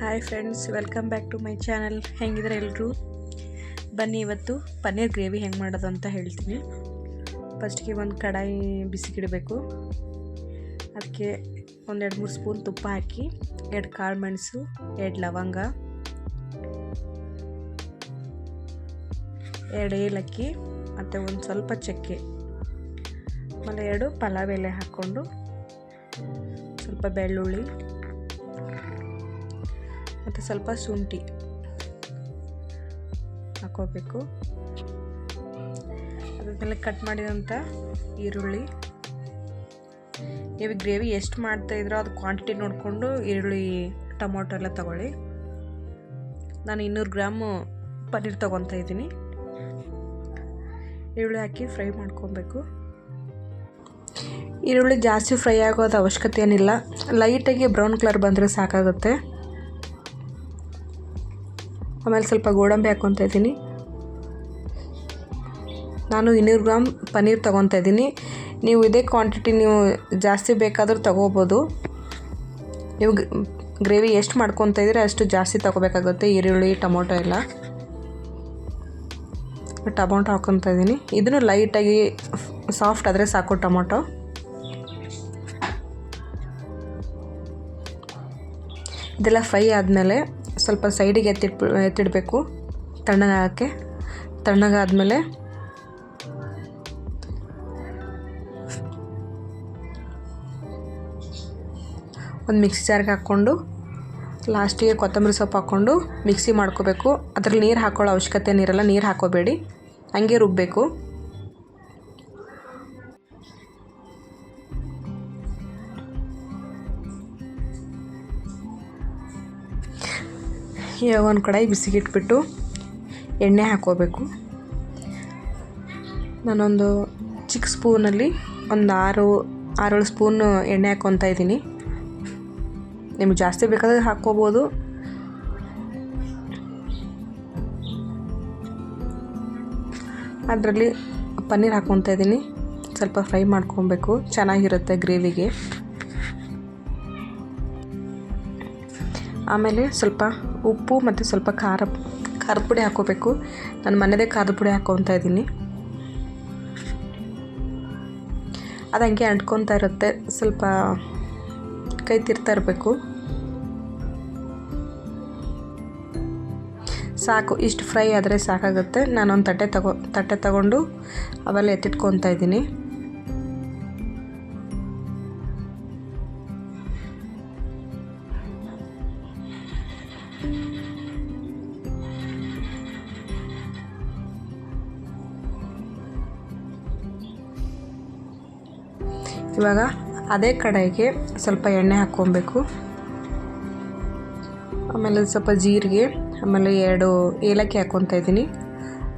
Hi friends welcome back to my channel ಹೆಂಗಿದ್ರೆ ಎಲ್ಲರೂ ಬನ್ನಿ ಇವತ್ತು ಪನ್ನೀರ್ ಗ್ರೇವಿ ಹೆಂಗೆ ಮಾಡೋದು ಅಂತ ಹೇಳ್ತೀನಿ. ಫಸ್ಟ್ಗೆ ಒಂದು ಕಡಾಯಿ ಬಿಸಿಗಿಡಬೇಕು. ಅದಕ್ಕೆ ಒಂದೆರಡು ಮೂರು ಸ್ಪೂನ್ ತುಪ್ಪ ಹಾಕಿ, ಎರಡು ಕಾಳು ಮೆಣಸು, ಎರಡು ಲವಂಗ, ಎರಡು ಏಲಕ್ಕಿ, ಮತ್ತು ಒಂದು ಸ್ವಲ್ಪ ಚಕ್ಕೆ. ಆಮೇಲೆ ಎರಡು ಪಲಾವ್ ಎಲೆ ಹಾಕ್ಕೊಂಡು ಸ್ವಲ್ಪ ಬೆಳ್ಳುಳ್ಳಿ ಮತ್ತು ಸ್ವಲ್ಪ ಶುಂಠಿ ಹಾಕೋಬೇಕು. ಅದಾದಮೇಲೆ ಕಟ್ ಮಾಡಿದಂಥ ಈರುಳ್ಳಿ. ನೀವು ಗ್ರೇವಿ ಎಷ್ಟು ಮಾಡ್ತಾ ಇದ್ರೋ ಅದು ಕ್ವಾಂಟಿಟಿ ನೋಡಿಕೊಂಡು ಈರುಳ್ಳಿ, ಟೊಮೊಟೊ ಎಲ್ಲ ತಗೊಳ್ಳಿ. ನಾನು ಇನ್ನೂರು ಗ್ರಾಮು ಪನ್ನೀರ್ ತೊಗೊತಾ ಇದ್ದೀನಿ. ಈರುಳ್ಳಿ ಹಾಕಿ ಫ್ರೈ ಮಾಡ್ಕೊಬೇಕು. ಈರುಳ್ಳಿ ಜಾಸ್ತಿ ಫ್ರೈ ಆಗೋದು ಅವಶ್ಯಕತೆ ಏನಿಲ್ಲ. ಲೈಟಾಗಿ ಬ್ರೌನ್ ಕಲರ್ ಬಂದರೆ ಸಾಕಾಗುತ್ತೆ. ಆಮೇಲೆ ಸ್ವಲ್ಪ ಗೋಡಂಬಿ ಹಾಕ್ಕೊತಾ ಇದ್ದೀನಿ. ನಾನು ಇನ್ನೂರು ಗ್ರಾಮ್ ಪನ್ನೀರ್ ತೊಗೊತಾ ಇದ್ದೀನಿ. ನೀವು ಇದೇ ಕ್ವಾಂಟಿಟಿ ನೀವು ಜಾಸ್ತಿ ಬೇಕಾದರೂ ತೊಗೋಬೋದು. ನೀವು ಗ್ರೇವಿ ಎಷ್ಟು ಮಾಡ್ಕೊತಾ ಇದ್ದೀರಿ ಅಷ್ಟು ಜಾಸ್ತಿ ತೊಗೋಬೇಕಾಗುತ್ತೆ. ಈರುಳ್ಳಿ, ಟೊಮೊಟೊ ಎಲ್ಲ. ಟೊಮೊಟೊ ಹಾಕ್ಕೊತಾ ಇದ್ದೀನಿ. ಇದನ್ನು ಲೈಟಾಗಿ ಸಾಫ್ಟ್ ಆದರೆ ಸಾಕು ಟೊಮೊಟೊ. ಇದೆಲ್ಲ ಫ್ರೈ ಆದಮೇಲೆ ಸ್ವಲ್ಪ ಸೈಡಿಗೆ ಎತ್ತಿಟ್ ಎತ್ತಿಡಬೇಕು ತಣ್ಣಗಾಗಕ್ಕೆ. ತಣ್ಣಗಾದಮೇಲೆ ಒಂದು ಮಿಕ್ಸಿ ಜಾರ್ಗೆ ಹಾಕ್ಕೊಂಡು, ಲಾಸ್ಟಿಗೆ ಕೊತ್ತಂಬರಿ ಸೊಪ್ಪು ಹಾಕ್ಕೊಂಡು ಮಿಕ್ಸಿ ಮಾಡ್ಕೋಬೇಕು. ಅದ್ರಲ್ಲಿ ನೀರು ಹಾಕೊಳ್ಳೋ ಅವಶ್ಯಕತೆ ನೀರಲ್ಲ ನೀರು ಹಾಕೋಬೇಡಿ ಹಂಗೆ ರುಬ್ಬಬೇಕು ಇವಾಗ ಒಂದು ಕಡಾಯಿ ಬಿಸಿಗಿಟ್ಬಿಟ್ಟು ಎಣ್ಣೆ ಹಾಕೋಬೇಕು. ನಾನೊಂದು ಚಿಕ್ಕ ಸ್ಪೂನಲ್ಲಿ ಒಂದು ಆರು, ಆರೇಳು ಸ್ಪೂನು ಎಣ್ಣೆ ಹಾಕ್ಕೊತಾ ಇದ್ದೀನಿ. ನಿಮ್ಗೆ ಜಾಸ್ತಿ ಬೇಕಾದ್ರೆ ಹಾಕ್ಕೋಬೋದು. ಅದರಲ್ಲಿ ಪನ್ನೀರ್ ಹಾಕ್ಕೊತಾ ಇದ್ದೀನಿ. ಸ್ವಲ್ಪ ಫ್ರೈ ಮಾಡ್ಕೊಬೇಕು. ಚೆನ್ನಾಗಿರುತ್ತೆ ಗ್ರೇವಿಗೆ. ಆಮೇಲೆ ಸ್ವಲ್ಪ ಉಪ್ಪು ಮತ್ತು ಸ್ವಲ್ಪ ಖಾರ, ಖಾರದ ಪುಡಿ ಹಾಕೋಬೇಕು. ನಾನು ಮನೆಯದೇ ಖಾರದ ಪುಡಿ ಹಾಕ್ಕೊತಾ ಇದ್ದೀನಿ. ಅದು ಹಂಗೆ ಅಂಟ್ಕೊತಾ ಇರುತ್ತೆ. ಸ್ವಲ್ಪ ಕೈ ತಿರ್ತಾ ಇರಬೇಕು. ಸಾಕು, ಇಷ್ಟು ಫ್ರೈ ಆದರೆ ಸಾಕಾಗುತ್ತೆ. ನಾನೊಂದು ತಟ್ಟೆ ತಗೋ, ತಟ್ಟೆ ತಗೊಂಡು ಅವೆಲ್ಲ ಎತ್ತಿಟ್ಕೊತಾ ಇದ್ದೀನಿ. ಇವಾಗ ಅದೇ ಕಡಾಯಿಗೆ ಸ್ವಲ್ಪ ಎಣ್ಣೆ ಹಾಕ್ಕೊಬೇಕು. ಆಮೇಲೆ ಸ್ವಲ್ಪ ಜೀರಿಗೆ, ಆಮೇಲೆ ಎರಡು ಏಲಕ್ಕಿ ಹಾಕ್ಕೊತಾ ಇದ್ದೀನಿ.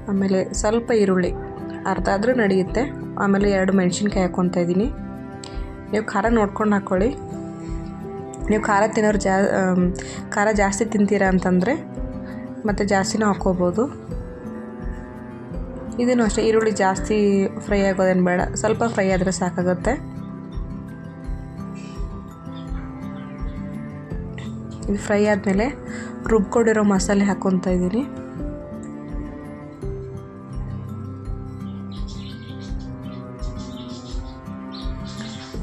ಆಮೇಲೆ ಸ್ವಲ್ಪ ಈರುಳ್ಳಿ ಅರ್ಧ ಆದರೂ ನಡೆಯುತ್ತೆ. ಆಮೇಲೆ ಎರಡು ಮೆಣಸಿನ್ಕಾಯಿ ಹಾಕ್ಕೊತಾ ಇದ್ದೀನಿ. ನೀವು ಖಾರ ನೋಡ್ಕೊಂಡು ಹಾಕ್ಕೊಳ್ಳಿ. ನೀವು ಖಾರ ತಿನ್ನೋರು ಜಾ ಖಾರ ಜಾಸ್ತಿ ತಿಂತೀರಾ ಅಂತಂದರೆ ಮತ್ತು ಜಾಸ್ತಿನೂ ಹಾಕ್ಕೋಬೋದು. ಇದನ್ನು ಅಷ್ಟೇ, ಈರುಳ್ಳಿ ಜಾಸ್ತಿ ಫ್ರೈ ಆಗೋದೇನು ಬೇಡ. ಸ್ವಲ್ಪ ಫ್ರೈ ಆದರೆ ಸಾಕಾಗುತ್ತೆ. ಫ್ರೈ ಆದಮೇಲೆ ರುಬ್ಕೊಂಡಿರೋ ಮಸಾಲೆ ಹಾಕ್ಕೊತಾ ಇದ್ದೀನಿ.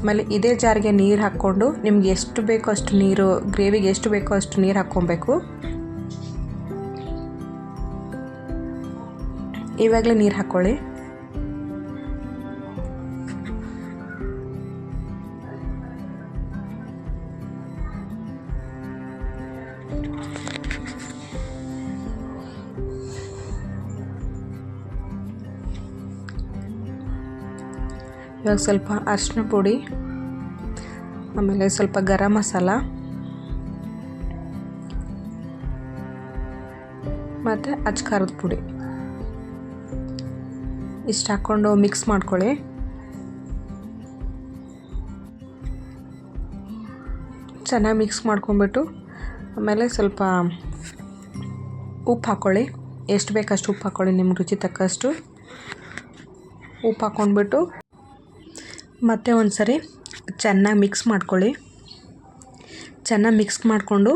ಆಮೇಲೆ ಇದೇ ಜಾರಿಗೆ ನೀರು ಹಾಕ್ಕೊಂಡು ನಿಮ್ಗೆ ಎಷ್ಟು ಬೇಕೋ ಅಷ್ಟು ನೀರು, ಗ್ರೇವಿಗೆ ಎಷ್ಟು ಬೇಕೋ ಅಷ್ಟು ನೀರು ಹಾಕ್ಕೊಬೇಕು. ಇವಾಗಲೇ ನೀರು ಹಾಕ್ಕೊಳ್ಳಿ ಇವಾಗ ಸ್ವಲ್ಪ ಅರಿಶಿನ ಪುಡಿ, ಆಮೇಲೆ ಸ್ವಲ್ಪ ಗರಂ ಮಸಾಲ, ಮತ್ತು ಅಚ್ಕಾರದ ಪುಡಿ. ಇಷ್ಟು ಹಾಕ್ಕೊಂಡು ಮಿಕ್ಸ್ ಮಾಡ್ಕೊಳ್ಳಿ. ಚೆನ್ನಾಗಿ ಮಿಕ್ಸ್ ಮಾಡ್ಕೊಂಬಿಟ್ಟು ಆಮೇಲೆ ಸ್ವಲ್ಪ ಉಪ್ಪು ಹಾಕ್ಕೊಳ್ಳಿ ಎಷ್ಟು ಬೇಕಷ್ಟು ಉಪ್ಪು ಹಾಕ್ಕೊಳ್ಳಿ ನಿಮ್ಗೆ ರುಚಿ ತಕ್ಕಷ್ಟು. ಉಪ್ಪು ಹಾಕ್ಕೊಂಡ್ಬಿಟ್ಟು ಮತ್ತೆ ಒಂದು ಸರಿ ಚೆನ್ನಾಗಿ ಮಿಕ್ಸ್ ಮಾಡ್ಕೊಳ್ಳಿ. ಚೆನ್ನಾಗಿ ಮಿಕ್ಸ್ ಮಾಡಿಕೊಂಡು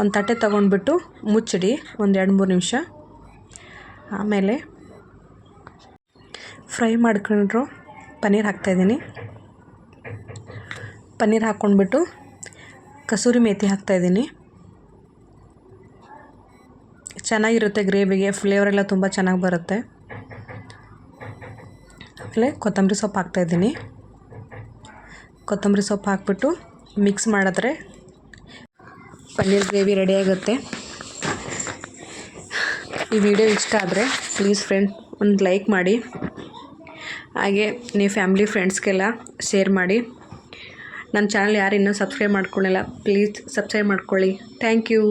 ಒಂದು ತಟ್ಟೆ ತೊಗೊಂಡ್ಬಿಟ್ಟು ಮುಚ್ಚಿಡಿ, ಒಂದು ಎರಡು ಮೂರು ನಿಮಿಷ. ಆಮೇಲೆ ಫ್ರೈ ಮಾಡ್ಕೊಂಡ್ರು, ಪನ್ನೀರ್ ಹಾಕ್ತಾಯಿದ್ದೀನಿ ಪನ್ನೀರ್ ಹಾಕ್ಕೊಂಡ್ಬಿಟ್ಟು ಕಸೂರಿ ಮೇಥಿ ಹಾಕ್ತಾಯಿದ್ದೀನಿ ಚೆನ್ನಾಗಿರುತ್ತೆ ಗ್ರೇವಿಗೆ ಫ್ಲೇವರ್ ಎಲ್ಲ ತುಂಬ ಚೆನ್ನಾಗಿ ಬರುತ್ತೆ. ಆಮೇಲೆ ಕೊತ್ತಂಬರಿ ಸೊಪ್ಪು ಹಾಕ್ತಾಯಿದ್ದೀನಿ ಕೊತ್ತಂಬರಿ ಸೊಪ್ಪು ಹಾಕ್ಬಿಟ್ಟು ಮಿಕ್ಸ್ ಮಾಡಿದ್ರೆ ಪನ್ನೀರ್ ಗ್ರೇವಿ ರೆಡಿ ಆಗುತ್ತೆ. ಈ ವಿಡಿಯೋ ಇಷ್ಟ ಆದರೆ ಪ್ಲೀಸ್ ಫ್ರೆಂಡ್ ಒಂದು ಲೈಕ್ ಮಾಡಿ. ಹಾಗೆ ನೀವು ಫ್ಯಾಮ್ಲಿ ಫ್ರೆಂಡ್ಸ್ಗೆಲ್ಲ ಶೇರ್ ಮಾಡಿ. ನನ್ನ ಚಾನಲ್ ಯಾರು ಇನ್ನೂ ಸಬ್ಸ್ಕ್ರೈಬ್ ಮಾಡ್ಕೊಳ್ಳಿಲ್ಲ ಪ್ಲೀಸ್ ಸಬ್ಸ್ಕ್ರೈಬ್ ಮಾಡ್ಕೊಳ್ಳಿ. Thank you